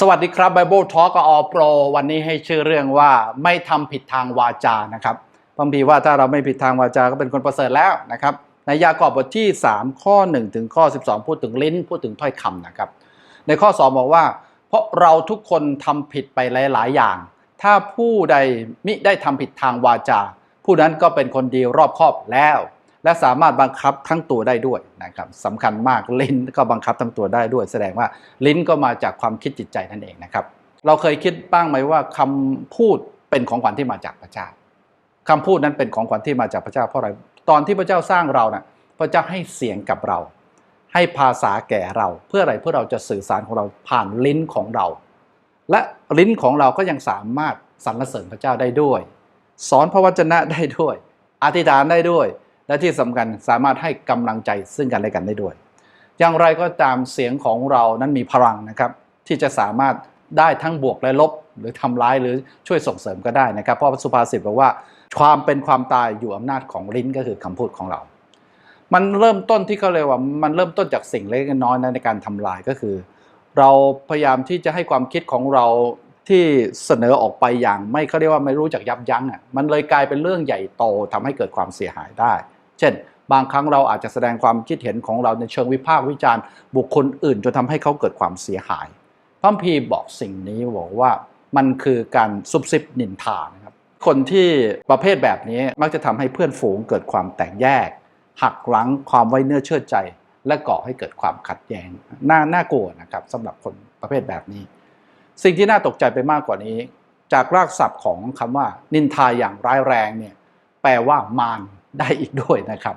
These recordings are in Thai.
สวัสดีครับ Bible Talk กับอโปรวันนี้ให้ชื่อเรื่องว่าไม่ทำผิดทางวาจานะครับพระคัมภีว่าถ้าเราไม่ผิดทางวาจา ก็เป็นคนประเสริฐแล้วนะครับ ในยากอบบทที่ 3 ข้อ 1 ถึงข้อ 12 พูดถึงลิ้นพูดถึงถ้อยคำนะครับ ในข้อ 2 บอกว่า เพราะเราทุกคนทำผิดไปหลาย ๆ อย่าง ถ้าผู้ใดมิได้ทำผิดทางวาจา ผู้นั้นก็เป็นคนดีรอบคอบแล้ว และสามารถบังคับทั้งตัวได้ด้วยนะครับสำคัญมากลิ้นก็บังคับทั้งตัวได้ด้วย แสดงว่าลิ้นก็มาจากความคิดจิตใจนั่นเองนะครับ เราเคยคิดบ้างไหมว่าคำพูดเป็นของขวัญที่มาจากพระเจ้าคำพูดนั้นเป็นของขวัญที่มาจากพระเจ้าเพราะอะไรตอนที่พระเจ้าสร้างเรานะ่ะพระเจ้าให้เสียงกับเรา ให้ภาษาแก่เรา เพื่ออะไรเพื่อเราจะสื่อสารของเราผ่านลิ้นของเรา และลิ้นของเราก็ยังสามารถสรรเสริญพระเจ้าได้ด้วย สอนพระวจนะได้ด้วย อธิษฐานได้ด้วย และที่สำคัญสามารถให้กำลังใจซึ่งกันและกันได้ด้วย อย่างไรก็ตามเสียงของเรานั้นมีพลังนะครับ ที่จะสามารถได้ทั้งบวกและลบ หรือทำร้ายหรือช่วยส่งเสริมก็ได้นะครับ เพราะสุภาษิตบอกว่า ความเป็นความตายอยู่อำนาจของลิ้นก็คือคำพูดของเรา มันเริ่มต้นที่เขาเรียกว่า มันเริ่มต้นจากสิ่งเล็กน้อยนะในการทำลายก็คือ เราพยายามที่จะให้ความคิดของเราที่เสนอออกไปอย่างไม่เขาเรียกว่าไม่รู้จักยับยั้งอะมันเลยกลายเป็นเรื่องใหญ่โตทำให้เกิดความเสียหายได้ เช่น บางครั้งเราอาจจะแสดงความคิดเห็นของเราในเชิงวิพากษ์วิจารณ์ บุคคลอื่นจนทำให้เขาเกิดความเสียหายพระคัมพีบอกสิ่งนี้บอกว่ามันคือการซุบซิบนินทานะครับคนที่ประเภทแบบนี้มักจะทำให้เพื่อนฝูงเกิดความแตกแยก หักรั้งความไว้เนื้อเชื่อใจ และก่อให้เกิดความขัดแย้งน่าน่ากลัวนะครับสำหรับคนประเภทแบบนี้ สิ่งที่น่าตกใจไปมากกว่านี้ จากรากศัพท์ของคำว่านินทาอย่างร้ายแรงเนี่ยแปลว่ามาร ได้อีกด้วยนะครับ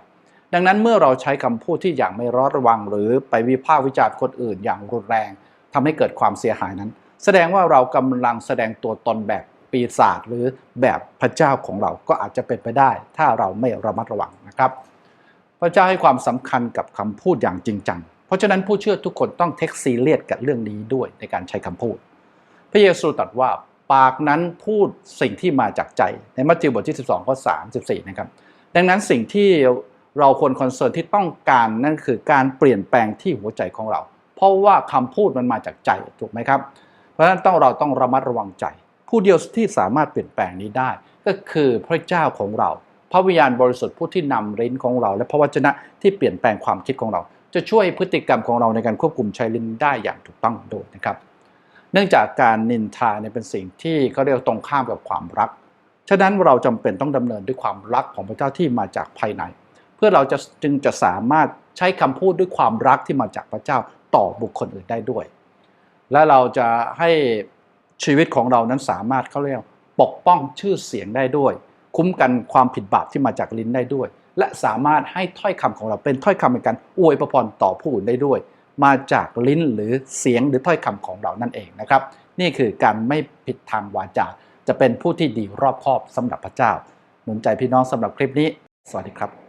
ดังนั้นเมื่อเราใช้คำพูดที่อย่างไม่ระมัดระวัง หรือไปวิพากษ์วิจารณ์คนอื่นอย่างรุนแรงทำให้เกิดความเสียหายนั้น แสดงว่าเรากำลังแสดงตัวตนแบบปีศาจหรือแบบพระเจ้าของเราก็อาจจะเป็นไปได้ ถ้าเราไม่ระมัดระวังนะครับ พระเจ้าให้ความสำคัญกับคำพูดอย่างจริงจังเพราะฉะนั้นผู้เชื่อทุกคนต้องเทคซีเรียสกับเรื่องนี้ด้วยในการใช้คำพูด พระเยซูตรัสว่าปากนั้นพูดสิ่งที่มาจากใจในมัทธิวบทที่ 12ข้อ34 นะครับ ดังนั้นสิ่งที่เราควรคอนเซิร์นที่ต้องการนั่นคือการเปลี่ยนแปลงที่หัวใจของเรา เพราะว่าคำพูดมันมาจากใจถูกไหมครับ เพราะฉะนั้นต้องเราต้องระมัดระวังใจ ผู้เดียวที่สามารถเปลี่ยนแปลงนี้ได้ ก็คือพระเจ้าของเรา พระวิญญาณบริสุทธิ์ผู้ที่นำลิ้นของเรา และพระวจนะที่เปลี่ยนแปลงความคิดของเรา จะช่วยพฤติกรรมของเราในการควบคุมใช้ลิ้นได้อย่างถูกต้องด้วยนะครับ เนื่องจากการนินทาเนี่ยเป็นสิ่งที่เขาเรียกตรงข้ามกับความรัก ฉะนั้นเราจำเป็นต้องดำเนินด้วยความรักของพระเจ้าที่มาจากภายใน เพื่อเราจะจึงจะสามารถใช้คำพูดด้วยความรักที่มาจากพระเจ้าต่อบุคคลอื่นได้ด้วย และเราจะให้ชีวิตของเรานั้นสามารถเขาเรียกปกป้องชื่อเสียงได้ด้วย คุ้มกันความผิดบาปที่มาจากลิ้นได้ด้วย และสามารถให้ถ้อยคำของเราเป็นถ้อยคำในการอวยพรต่อผู้อื่นได้ด้วย มาจากลิ้นหรือเสียงหรือถ้อยคำของเรานั่นเองนะครับ นี่คือการไม่ผิดทางวาจา จะเป็นผู้ที่ดีรอบคอบสำหรับพระเจ้า หนุนใจพี่น้องสำหรับคลิปนี้ สวัสดีครับ